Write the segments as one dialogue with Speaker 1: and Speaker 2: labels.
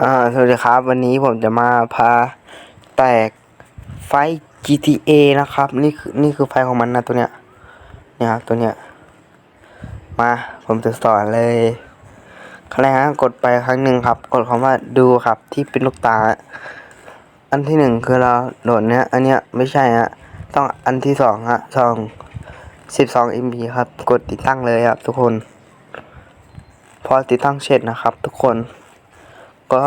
Speaker 1: อ่าสวัสดีครับ วันนี้ผมจะมาพาแตกไฟ GTA นะครับ นี่คือนี่คือไฟของมันนะตัวเนี้ยเนี่ยครับตัวเนี้ยมาผมจะสอนเลยครั้งแรกฮะกดไปครั้งหนึ่งครับ กดคำว่าดูครับที่เป็นลูกตา อันที่หนึ่งคือเราโหลดเนี้ยอันเนี้ยไม่ใช่ฮะต้องอันที่สองฮะสองสิบสอง MB ครับ กดติดตั้งเลยครับทุกคน พอติดตั้งเสร็จนะครับ ทุกคน ก็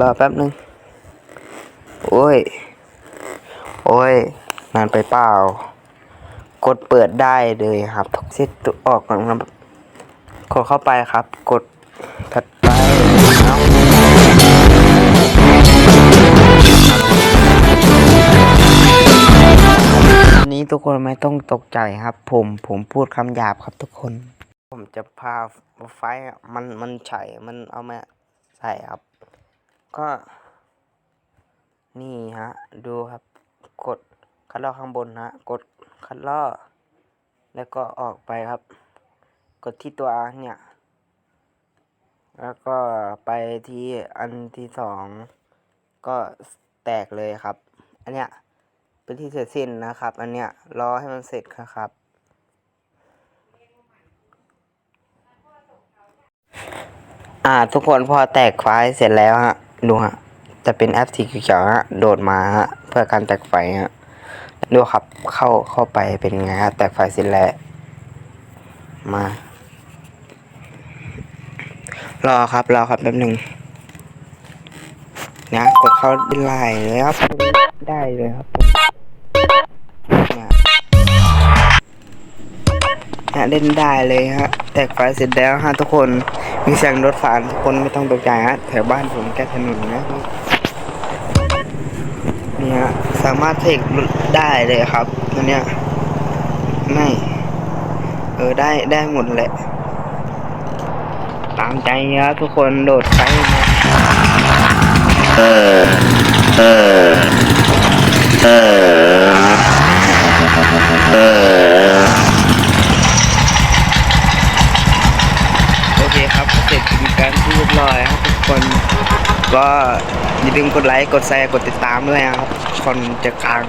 Speaker 1: รอแป๊บนึง โอ้ย โอ้ย นานไปเปล่า กดเปิดได้เลยครับทุกเซตตัวออกก่อนครับกดเข้าไปครับ กดถัดไปวันนี้ทุกคนไม่ต้องตกใจครับ ผมผมพูดคำหยาบครับทุกคน ผมจะพาไฟอะมันมันใช่มันเอามาใส่ครับ ก็นี่ฮะ ดูครับ กดคัดลอกข้างบนฮะ กดคัดลอก แล้วก็ออกไปครับ กดที่ตัวเนี่ย แล้วก็ไปที่อันที่สองก็แตกเลยครับ อันเนี้ยเป็นที่เสร็จสิ้นนะครับ อันเนี้ยรอให้มันเสร็จครับอ่าทุกคนพอแตกไฟล์เสร็จแล้วฮะ ดูฮะจะเป็นแอปสีเขียวฮะโดดมาฮะเพื่อการแตกไฟฮะดูครับเข้าเข้าไปเป็นไงฮะแตกไฟเสร็จแล้วมารอครับรอครับแป๊บหนึ่งนะกดเข้าได้เลยครับได้เลยครับผมเนี่ยฮะเล่นได้เลยฮะแตกไฟเสร็จแล้วฮะทุกคน มีเสียงรถผ่านทุกคนไม่ต้องตกใจฮะแถวบ้านผมแก้ถนนนะนี่ฮะสามารถเทคได้เลยครับตัวเนี้ยไม่ เออได้ได้หมดแหละ ตามใจครับทุกคนโดดไปมาโอ ร้อยครับทุกคน ก็อย่าลืมกดไลค์ กดแชร์ กดติดตามด้วยนะครับคนจะกลาง